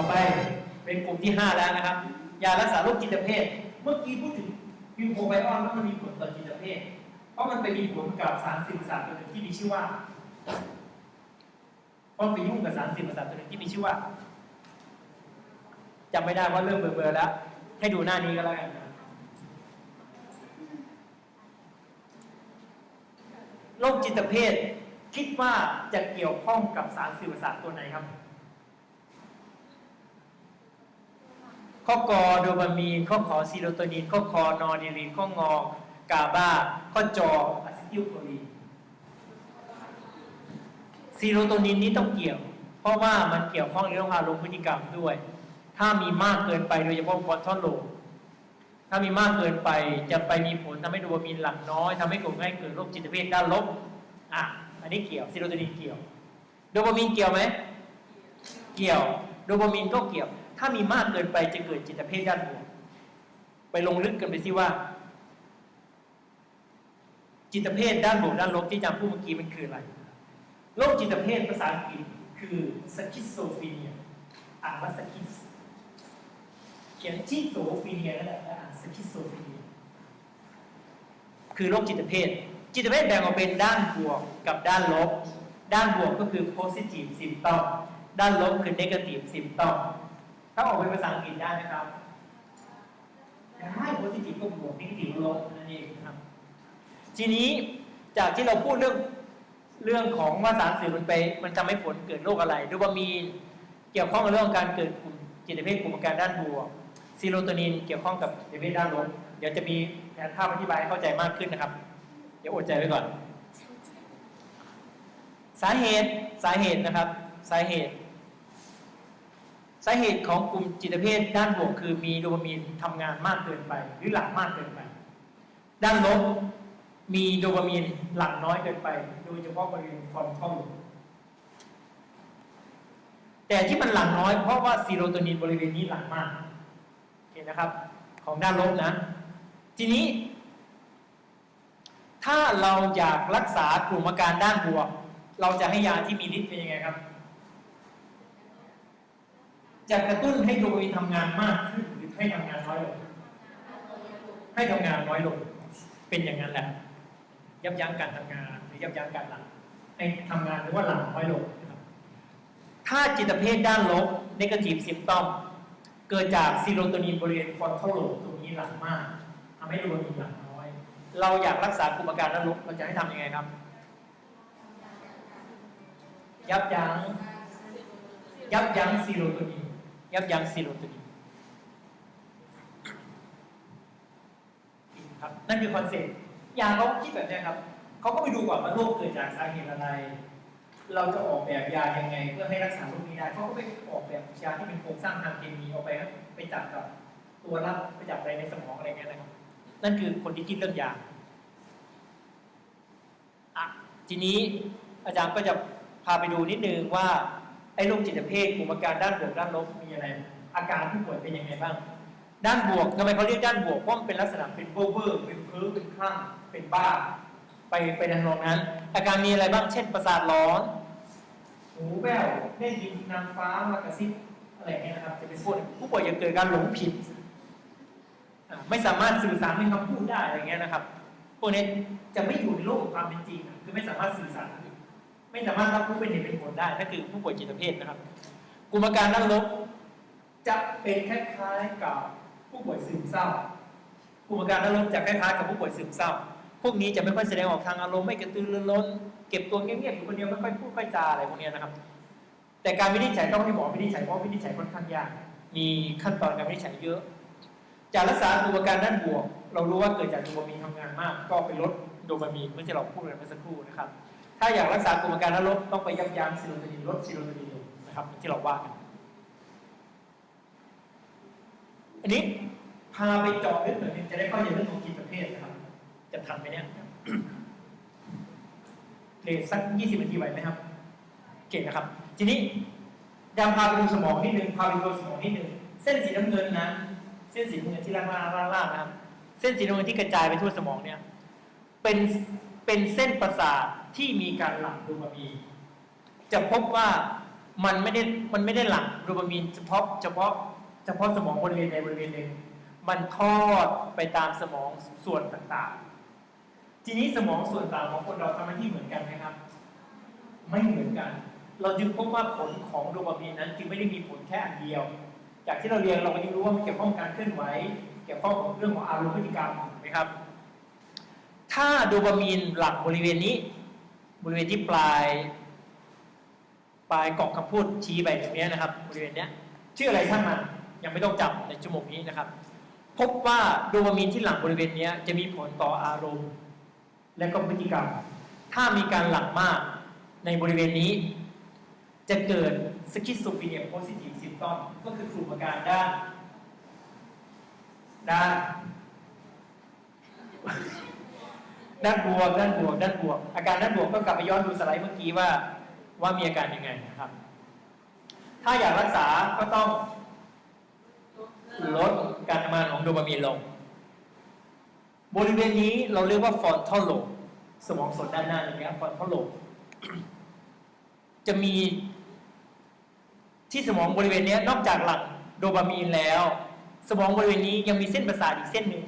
ต่อไปเป็นกลุ่มที่ 5 แล้วนะครับ ยารักษาโรคจิตเภท เมื่อกี้พูดถึงวิวโคไบออนว่ามันมีผลต่อจิตเภท เพราะมันไปมีผลกับสารสื่อประสาทตัวหนึ่งที่มีชื่อว่าเพราะไปยุ่งกับสารสื่อประสาทตัวหนึ่งที่มีชื่อว่าจำไม่ได้ว่าเริ่มเบลอๆแล้ว ให้ดูหน้านี้ก็แล้วกันโรคจิตเภทคิดว่าจะเกี่ยวข้องกับสารสื่อประสาทตัวไหนครับ ข้อกอโดปามีนข้อขอซีโรโทนินข้อคอนอร์ดิลินข้องอกาบาข้อจออะซิทิลโคลีนซีโรโทนินนี้ต้องเกี่ยว เพราะว่ามันเกี่ยวข้องเรื่องอารมณ์พฤติกรรมด้วย ถ้ามีมากเกินไปโดยเฉพาะฟอนทอนโลถ้ามีมากเกินไปจะไปมีผลทำให้โดปามีนหลั่งน้อยทำให้เกิดให้เกิดโรคจิตเภทด้านลบอะอันนี้เกี่ยวซีโรโทนินเกี่ยว โดปามีนเกี่ยวไหม เกี่ยว โดปามีนก็เกี่ยว ถ้ามีมากเกินไปจะเกิดจิตเภทด้านบวกไปลงลึกกันไปสิว่า จิตเภทด้านบวกด้านลบที่จารย์พูดเมื่อกี้มันคืออะไรโรคจิตเภทภาษาอังกฤษคือสคิสโซฟีเนียอ่านว่าสคิสเขียนชิโซฟีเนียนั่นแหละแล้วอ่านสคิสโซฟีเนียคือโรคจิตเภทจิตเภทแบ่งออกเป็นด้านบวกกับด้านลบ ด้านบวกก็คือ positive symptom ด้านลบคือ negative symptom ถ้าออกเป็นภาษาอังกฤษได้นะครับได้ positive ก็บวก negative ก็ลบนั่นเองนะครับ ทีนี้จากที่เราพูดเรื่องเรื่องของว่าสารสื่อมันไป มันทำให้ผลเกิดโรคอะไรโดปามีนเกี่ยวข้องกับเรื่องการเกิดกลุ่มจิตเภทกลุ่มอาการด้านบวกซีโรโทนินเกี่ยวข้องกับจิตเภทด้านลบเดี๋ยวจะมีแผนภาพอธิบายให้เข้าใจมากขึ้นนะครับ เดี๋ยวอดใจไว้ก่อน สาเหตุสาเหตุนะครับ สาเหตุ สาเหตุของกลุ่มจิตเภทด้านบวกคือมีโดปามีนทำงานมากเกินไป หรือหลั่งมากเกินไป ด้านลบมีโดปามีนหลั่งน้อยเกินไป โดยเฉพาะบริเวณฟรอนทัลโลบแต่ที่มันหลั่งน้อยเพราะว่าซีโรโทนินบริเวณนี้หลั่งมากเห็นนะครับ ของด้านลบนะ ทีนี้ ถ้าเราอยากรักษากลุ่มอาการด้านบวก เราจะให้ยาที่มีฤทธิ์เป็นยังไงครับ จะกระตุ้นให้โดปามีทำงานมากขึ้นหรือให้ทำงานน้อยลง ให้ทำงานน้อยลง เป็นอย่างนั้นแหละ ยับยั้งการทำงานหรือยับยั้งการหลังให้ทำงานหรือว่าหลังน้อยลงครับถ้าจิตเภทด้านลบ negative symptom เกิดจากซีโรโทนินบริเวณฟอนทัลโลตรงนี้หลังมากทำให้โดปามีนหลังน้อย เราอยากรักษากลุ่มอาการด้านลบเราจะให้ทำยังไงครับ ยับยั้งยับยั้งซีโรโทนิน ยับยั้งซีโรโทนินครับนั่นคือคอนเซ็ปต์ยาเขาคิดแบบนี้ครับเขาก็ไปดูก่อนว่าโรคเกิดจากสาเหตุอะไร เราจะออกแบบยายังไง เพื่อให้รักษาโรคนี้ได้เขาก็ไปออกแบบยาที่เป็นโครงสร้างทางเคมีเอาไปไปจับกับตัวรับไปจับอะไรในสมองอะไรเงี้ยนะครับ นั่นคือคนที่คิดเรื่องยาอะทีนี้อาจารย์ก็จะพาไปดูนิดนึงว่า ไอ้โรคจิตเภทกลุ่มอาการด้านบวกด้านลบมีอะไร อาการผู้ป่วยเป็นยังไงบ้าง ด้านบวกทำไมเขาเรียกด้านบวกเพราะมันเป็นลักษณะเป็นเวอร์เวอร์เป็นเพ้อเป็นคลั่งเป็นบ้า ไปไปทางตรงนั้น อาการมีอะไรบ้างเช่นประสาทร้อนหูแว่วได้ยินนางฟ้ามากระซิบอะไรเงี้ยนะครับ จะเป็นพวกผู้ป่วยจะเกิดการหลงผิดอ่าไม่สามารถสื่อสารเป็นคำพูดได้อะไรเงี้ยนะครับพวกนี้จะไม่อยู่ในโลกของความเป็นจริง คือไม่สามารถสื่อสาร ไม่สามารถรับรู้เป็นเหตุเป็นผลได้นั่นคือผู้ป่วยจิตเภทนะครับ กลุ่มอาการด้านลบจะเป็นคล้ายๆกับผู้ป่วยซึมเศร้ากลุ่มอาการอารมณ์จะคล้ายๆกับผู้ป่วยซึมเศร้า พวกนี้จะไม่ค่อยแสดงออกทางอารมณ์ไม่กระตือรือร้น เก็บตัวเงียบๆอยู่คนเดียวไม่ค่อยพูดค่อยจาอะไรพวกนี้นะครับ แต่การวินิจฉัยต้องให้หมอวินิจฉัยเพราะวินิจฉัยค่อนข้างยากมีขั้นตอนการวินิจฉัยเยอะจากรักษากลุ่มอาการด้านบวก เรารู้ว่าเกิดจากโดปามีนทำงานมาก ก็ไปลดโดปามีนเมื่อที่เราพูดกันเมื่อสักครู่นะครับ ถ้าอยากรักษากลุ่มอาการด้านลบต้องไปยับยั้งซีโรโทนินลดซีโรโทนินลงนะครับที่เราว่ากันอันนี้พาไปเจาะลึกหน่อยนึงจะได้เข้าใจเรื่องของจิตประเภทนะครับ จะทันไหมเนี่ยเลทสักยี่สิบนาทีไหวไหมครับ เก่งนะครับ ทีนี้ดำพาไปดูสมองนิดนึงพาไปดูสมองนิดนึงเส้นสีน้ำเงินนั้นเส้นสีน้ำเงินที่ล่างล่างล่างล่างนะครับ เส้นสีน้ำเงินที่กระจายไปทั่วสมองเนี่ย เป็นเป็นเส้นประสาท ที่มีการหลั่งโดปามีนจะพบว่ามันไม่ได้มันไม่ได้หลั่งโดปามีนเฉพาะเฉพาะเฉพาะสมองบริเวณใดบริเวณหนึ่งมันทอดไปตามสมองส่วนต่างๆ ทีนี้สมองส่วนต่างของคนเราทำหน้าที่เหมือนกันไหมครับ ไม่เหมือนกัน เราจึงพบว่าผลของโดปามีนนั้นจึงไม่ได้มีผลแค่อันเดียว จากที่เราเรียนเราก็ยังรู้ว่ามันเกี่ยวข้องการเคลื่อนไหว เกี่ยวข้องกับเรื่องของอารมณ์พฤติกรรมถูกไหมครับ ถ้าโดปามีนหลั่งบริเวณนี้ ริเวณที่ปลาย ปลายกล่องคำพูดชี้ไปตรงนี้นะครับบริเวณเนี้ยชื่ออะไรท่านมันยังไม่ต้องจำในชั่วโมงนี้นะครับ พบว่าโดปามีนที่หลั่งบริเวณนี้จะมีผลต่ออารมณ์ และก็พฤติกรรม ถ้ามีการหลั่งมากในบริเวณนี้ จะเกิดสคิสโซฟีเนียโพซิทีฟซิมตอมก็คือกลุ่มอาการด้านด้าน ด้านบวกด้านบวกด้านบวก อาการด้านบวกก็กลับไปย้อนดูสไลด์เมื่อกี้ว่า ว่ามีอาการยังไงนะครับ ถ้าอยากรักษาก็ต้องลดการทำงานของโดปามีนลง บริเวณนี้เราเรียกว่าฟอนทัลโลสมองส่วนด้านหน้าอย่างเงี้ยฟอนทัลโลจะมี ที่สมองบริเวณนี้นอกจากหลังโดปามีนแล้ว สมองบริเวณนี้ยังมีเส้นประสาทอีกเส้นหนึ่ง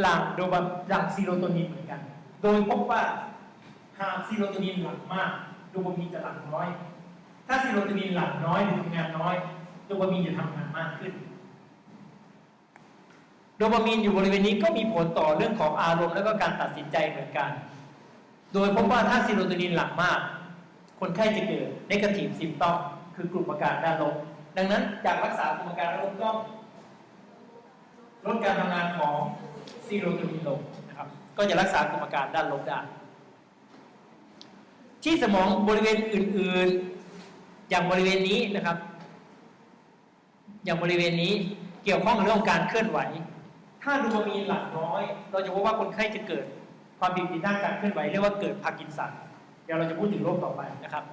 หลั่งโดปาหลั่งซีโรโทนินเหมือนกัน โดยพบว่าหากซีโรโทนินหลั่งมากโดปามีนจะหลั่งน้อย ถ้าซีโรโทนินหลั่งน้อยหรือทำงานน้อย โดปามีนจะทำงานมากขึ้น โดปามีนอยู่บริเวณนี้ก็มีผลต่อเรื่องของอารมณ์และก็การตัดสินใจเหมือนกัน โดยพบว่าถ้าซีโรโทนินหลั่งมาก คนไข้จะเกิดนกาทีฟซิมตอมคือกลุ่มอาการด้านลบ ดังนั้นจากรักษากลุ่มอาการด้านลบต้องลดการทำงานของ ซีโรโทนินลงนะครับ ก็จะรักษากลุ่มอาการด้านลบได้ ที่สมองบริเวณอื่นๆ อย่างบริเวณนี้นะครับ อย่างบริเวณนี้เกี่ยวข้องกับเรื่องของการเคลื่อนไหว ถ้าดูปามีนหลั่งน้อย เราจะพบว่าคนไข้จะเกิดความผิดปกติด้านการเคลื่อนไหวเรียกว่าเกิดพาร์กินสันเดี๋ยวเราจะพูดถึงโรคต่อไปนะครับ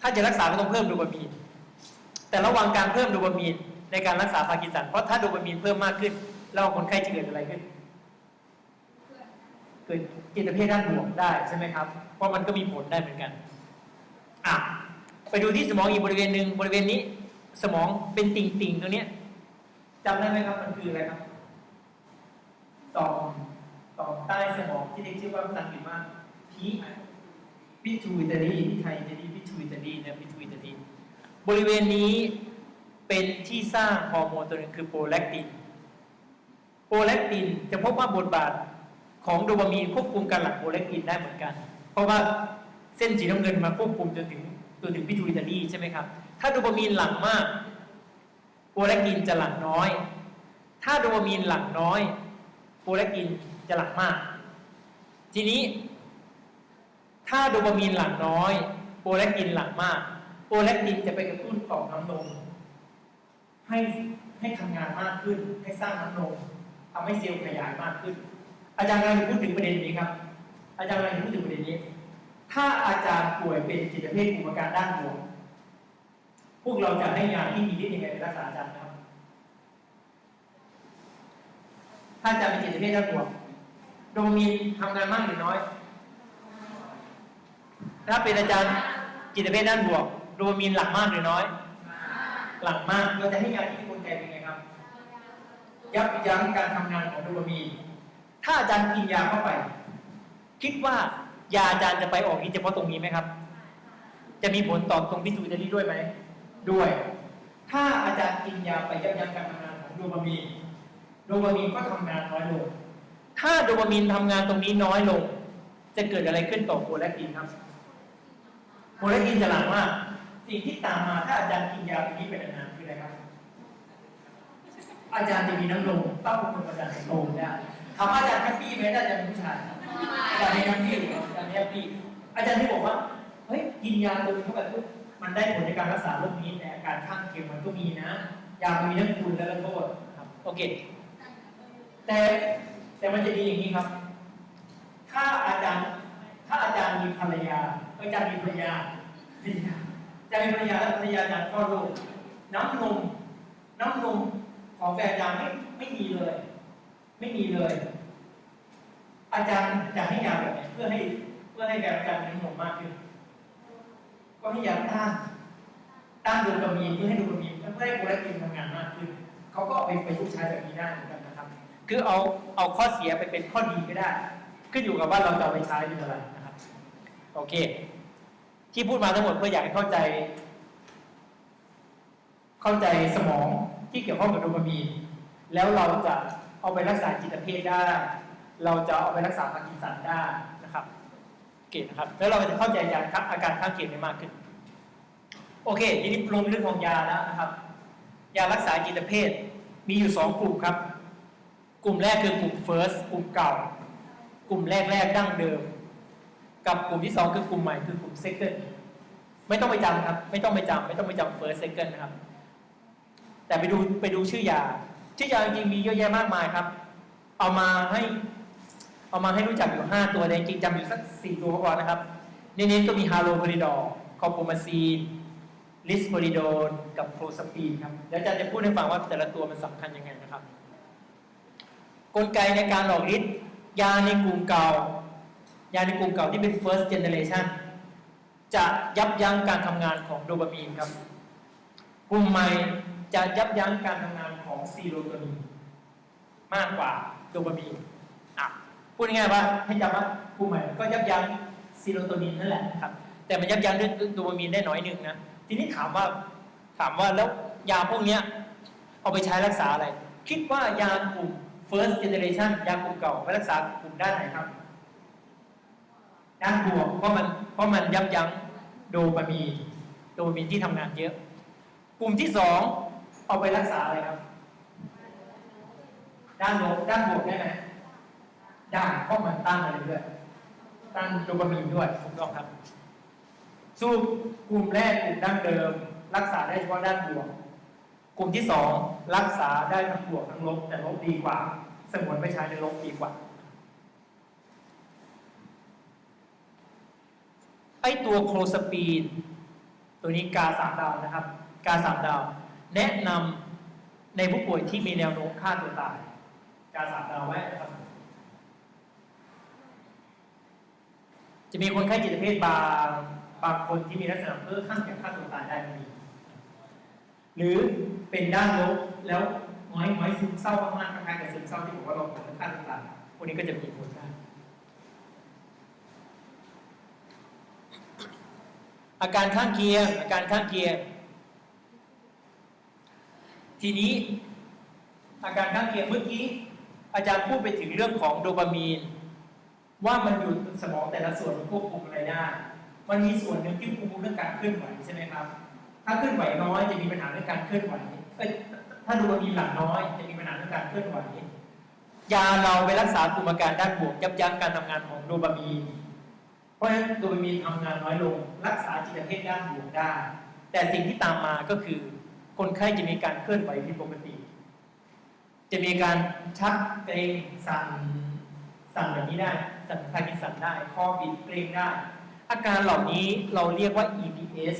ถ้าจะรักษาก็ต้องเพิ่มโดปามีนแต่ระหว่างการเพิ่มโดปามีน ในการรักษาพาร์กินสัน เพราะถ้าโดปามีนเพิ่มมากขึ้นแล้วคนไข้จะเกิดอะไรขึ้น เกิดจิตเภทด้านบวกได้ใช่ไหมครับ เพราะมันก็มีผลได้เหมือนกันอะไปดูที่สมองอีกบริเวณหนึ่งบริเวณนี้ สมองเป็นติ่งๆตรงนี้ยจำได้ไหมครับมันคืออะไรครับต่อมต่อมใต้สมองที่เรียกชื่อว่าภาษาอังกฤษว่าพีพิทูอิตาลีที่ไทยจะดีพิทูอิตาลีนะพิทูอิตาลีบริเวณนี้ เป็นที่สร้างฮอร์โมนตัวหนึงคือโปรแลคติน โปรแลคตินจะพบว่าบทบาทของโดปามีนควบคุมการหลั่งโปรแลคตินได้เหมือนกัน เพราะว่าเส้นสีน้ำเงินมาควบคุมจนถึงจนถึงพิทูอิตาลีใช่ไหมครับ ถ้าโดปามีนหลั่งมาก โปรแลคตินจะหลั่งน้อย ถ้าโดปามีนหลั่งน้อย โปรแลคตินจะหลั่งมาก ทีนี้ ถ้าโดปามีนหลั่งน้อย โปรแลคตินหลั่งมาก โปรแลคตินจะไปกระตุ้นต่อมน้ำนม ให้ให้ทำงานมากขึ้น ให้สร้างน้ำนมทำให้เซลล์ขยายมากขึ้น อาจารย์กำลังพูดถึงประเด็นนี้ครับ อาจารย์กำลังพูดถึงประเด็นนี้ ถ้าอาจารย์ป่วยเป็นจิตเภทกลุ่มอาการด้านบวกพวกเราจะให้ยาที่มีฤทธิ์ยังไงไปรักษาอาจารย์ครับ ถ้าอาจารย์เป็นจิตเภทด้านบวกโดมีนทำงานมากหรือน้อย ถ้าเป็นอาจารย์จิตเภทด้านบวกโดมีนหลั่งมากหรือน้อย หลังมากเราจะให้ยาที่มีกลไกเป็นไงครับ ยับยั้งการทำงานของโดปามีนถ้าอาจารย์กินยาเข้าไป คิดว่ายาอาจารย์จะไปออกฤทธิ์เฉพาะตรงนี้ไหมครับ จะมีผลต่อตรงพิสูจน์นี้ด้วยไหมด้วย ถ้าอาจารย์กินยาไปยับยั้งการทำงานของโดปามีนโดปามีนก็ทำงานน้อยลงถ้าโดปามีนทำงานตรงนี้น้อยลง จะเกิดอะไรขึ้นต่อโปรแลคตินครับโปรแลคตินจะหลังมาก สิ่งที่ตามมาถ้าอาจารย์กินยาตัวนี้ไปนานๆคืออะไรครับ อาจารย์จะมีน้ำนมต้องเป็นอาจารย์โตได้ถามอาจารย์แฮปปี้ไหมถ้อาจารย์เป็นผู้ชายอาจารย์ไม่แฮปปี้อาจารย์ไม่แฮปปี้อาจารย์ที่บอกว่าเฮ้ยกินยาตัวนี้เข้าไปปุ๊บมันได้ผลในการรักษาโรคนี้แต่อาการข้างเคียงมันก็มีนะยามันมีทั้งคุณและโทษครับโอเค แต่แต่มันจะดีอย่างนี้ครับ ถ้าอาจารย์ถ้าอาจารย์มีภรรยาอาจารย์มีภรรยาภรรยา จารย์มีภรรยาแล้วภรรยาอาจารย์คลอดลูกน้ำนมน้ำนมของแฟนอาจารย์ไม่ไม่มีเลย ไม่มีเลย อาจารย์จะให้ยาแบบไหนเพื่อให้เพื่อให้แบบอาจารย์มีนมมากขึ้นก็ให้ยาต้านต้านโดปามีนเพื่อให้โดปามีนเพื่อให้โปรแลคตินทำงานมากขึ้นเขาก็เอาไปประยุกต์ใช้แบบนี้ได้เหมือนกันนะครับ คือเอาเอาข้อเสียไปเป็นข้อดีก็ได้ ขึ้นอยู่กับว่าเราจะไปใช้เป็นอะไรนะครับ โอเค ที่พูดมาทั้งหมดเพื่ออยากให้เข้าใจ เข้าใจสมองที่เกี่ยวข้องกับโดปามีนแล้วเราจะเอาไปรักษาจิตเภทได้ เราจะเอาไปรักษาพาร์กินสันได้นะครับ เกตนะครับ แล้วเราจะเข้าใจอาการอาการข้างเคียงได้มากขึ้น โอเค ทีนี้ลงเรื่องของยาแล้วนะครับ ยารักษาจิตเภทมีอยู่สองกลุ่มครับ กลุ่มแรกคือกลุ่ม first กลุ่มเก่า กลุ่มแรกแรกๆดั้งเดิม กับกลุ่มที่สองคือกลุ่มใหม่คือกลุ่ม second ไม่ต้องไปจำครับ ไม่ต้องไปจำไม่ต้องไปจำ first second นะครับ แต่ไปดูไปดูชื่อยา ชื่อยาจริงมีเยอะแยะมากมายครับ เอามาให้เอามาให้รู้จักอยู่ 5 ตัวแต่จริงจำอยู่สัก 4 ตัวก็พอนะครับเน้นๆก็มีฮาโลโพลิดอร์คอโปมาซีนลิสโพลิโดนกับโคลสปีนครับเดี๋ยวอาจารย์จะพูดให้ฟังว่าแต่ละตัวมันสำคัญยังไงนะครับ กลไกในการหลอกฤทธิ์ยาในกลุ่มเก่า ยาในกลุ่มเก่าที่เป็น first generation จะยับยั้งการทำงานของโดปามีนครับ กลุ่มใหม่จะยับยั้งการทำงานของซีโรโทนินมากกว่าโดปามีนอะพูดง่ายๆว่าให้จำว่ากลุ่มใหม่ก็ยับยั้งซีโรโทนินนั่นแหละครับ แต่มันยับยั้งด้วยโดปามีนได้น้อยหนึ่งนะ ทีนี้ถามว่าถามว่าแล้วยาพวกเนี้ยเอาไปใช้รักษาอะไร คิดว่ายากลุ่ม first generation ยากลุ่มเก่าไปรักษากลุ่มด้านไหนครับ ด้านบวกเพราะมันเพราะมันยับยั้งโดปามีนโดปามีนที่ทำงานเยอะ กลุ่มที่สองเอาไปรักษาอะไรครับ ด้านลบด้านบวกได้ไหมได้เพราะมันต้านอะไรด้วยต้านโดปามีนด้วยถูกต้องครับสู้กลุ่มแรกกลุ่มดั้งเดิม รักษาได้เฉพาะด้านบวก กลุ่มที่สองรักษาได้ทั้งบวกทั้งลบแต่ลบดีกว่า สมวนไปใช้ในลบดีกว่า ไอตัวโครสปีน ตัวนี้กาสามดาวนะครับ กาสามดาว แนะนำในผู้ป่วยที่มีแนวโน้มฆ่าตัวตาย กาสามดาวไว้นะครับจะมีคนไข้จิตเภทบางบางคนที่มีลักษณะเพ้อข้างจะฆ่าตัวตายได้ก็มีหรือเป็นด้านลบแล้วน้อยน้อยซึมเศร้ามากๆคล้ายๆกับซึมเศร้าที่บอกว่าเราเป็นฆ่าตัวตายพวกนี้ก็จะมีผลได้ อาการข้างเคียง อาการข้างเคียง ทีนี้อาการข้างเคียงเมื่อกี้ อาจารย์พูดไปถึงเรื่องของโดปามีน ว่ามันอยู่สมองแต่ละส่วนมันควบคุมอะไรได้ มันมีส่วนหนึ่งที่ควบคุมเรื่องการเคลื่อนไหวใช่ไหมครับ ถ้าเคลื่อนไหวน้อยจะมีปัญหาเรื่องการเคลื่อนไหวถ้าโดปามีนหลั่งน้อยจะมีปัญหาเรื่องการเคลื่อนไหวยาเราไปรักษากลุ่มอาการด้านบวกยับยั้งการทำงานของโดปามีน เพราะฉะนั้นโดปามีนทำงานน้อยลง รักษาจิตเภทด้านบวกได้ แต่สิ่งที่ตามมาก็คือ คนไข้จะมีการเคลื่อนไหวผิดปกติ จะมีการชักเกรงสั่นสั่นแบบนี้ได้สั่นพาร์กินสันได้คอบิดเกรงได้ อาการเหล่านี้เราเรียกว่า EPS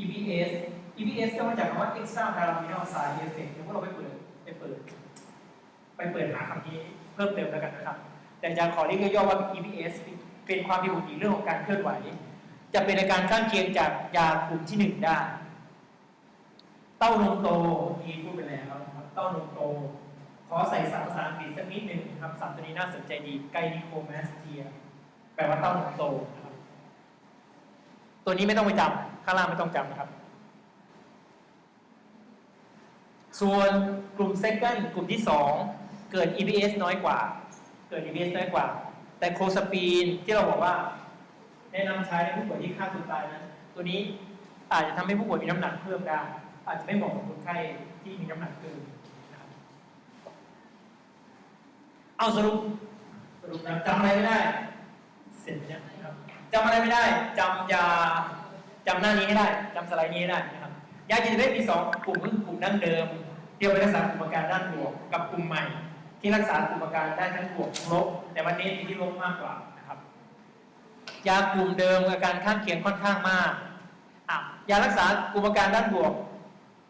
EPS EPS ก็มาจากคำว่า extra pyramidal side effect เดี๋ยวพวกเราไปเปิดไปเปิด ไปเปิดหาคำนี้เพิ่มเติมแล้วกันนะครับ แต่อาจารย์ขอเรียกย่อๆว่า EPS เป็น เป็นความผิดปกติเรื่องของการเคลื่อนไหว จะเป็นอาการข้างเคียงจากยากลุ่มที่หนึ่งได้ เต้านมโตที่พูดไปแล้วนะครับ เต้านมโต ขอใส่ศัพท์ภาษาอังกฤษสักนิดหนึ่งครับศัพท์ตัวนี้น่าสนใจดีไกนิโคแมสเทียแปลว่าเต้านมโตนะครับตัวนี้ไม่ต้องไปจำข้างล่างไม่ต้องจำนะครับ ส่วนกลุ่ม second กลุ่มที่2เกิด EPS น้อยกว่า เกิด EPS น้อยกว่า แต่โคสปีนที่เราบอกว่า แนะนำใช้ในผู้ป่วยที่ฆ่าตัวตายนั้นตัวนี้อาจจะทำให้ผู้ป่วยมีน้ำหนักเพิ่มได้ อาจจะไม่เหมาะกับคนไข้ที่มีน้ำหนักเกินเอาสรุปสรุปนะจำอะไรไม่ได้ เสร็จแล้วนะครับจำอะไรไม่ได้จำยาจำหน้านี้ให้ได้จำสไลด์นี้ให้ได้นะครับยาจิตเวชมีสองกลุ่มก็คือกลุ่มดั้งเดิมเที่เอาไปรักษากลุ่มอาการด้านบวกกับกลุ่มใหม่ ที่รักษากลุ่มอาการได้ทั้งบวกทั้งลบ แต่วันนี้มีที่ลบมากกว่านะครับ ยากลุ่มเดิมอาการข้างเคียงค่อนข้างมากอะยารักษากลุ่มอาการด้านบวก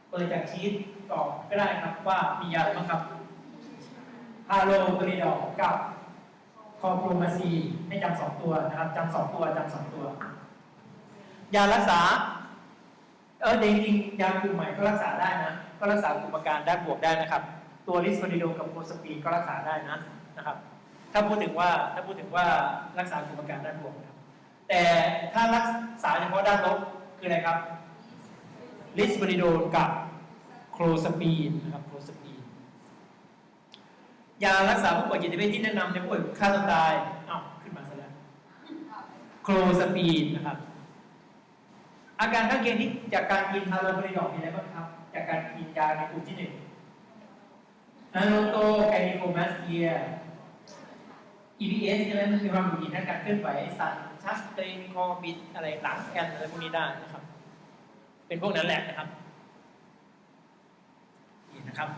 เปิดจากชีตต่อก็ได้ครับว่ามียาอะไรบ้างครับฮาโลโพลิดอร์กับคอโปรมาซีให้จำสองตัวนะครับจำสองตัวจำสองตัวยารักษาเออจริงๆยากลุ่มใหม่ก็รักษาได้นะ ก็รักษากลุ่มอาการด้านบวกได้นะครับ ตัวลิสฟอนิโดกับโคสปีนก็รักษาได้นะนะครับ ถ้าพูดถึงว่าถ้าพูดถึงว่ารักษากลุ่มอาการด้านบวกนะครับแต่ถ้ารักษาเฉพาะด้านลบคืออะไรครับลิสฟอนิโดกับโคลสปีนนะครับโคลสปีนยารักษาผู้ป่วยจิตเวชที่แนะนำในผู้ป่วยฆ่าตัวตายอ้าวขึ้นมาซะแล้วโคลสปีนนะครับ อาการข้างเคียงที่จากการกินฮาโลโพนิดอกมีอะไรบ้างครับ จากการกินยาในกลุ่มที่หนึ่ง นาโนโตไกนิโคมาสเซีย EPS ใช่ไหมมันมีความหงุดหงิดทางการเคลื่อนไหวสั่นชักเกรงคอบิดอะไรหลังแอนอะไรพวกนี้ได้นะครับ เป็นพวกนั้นแหละนะครับนี่นะครับ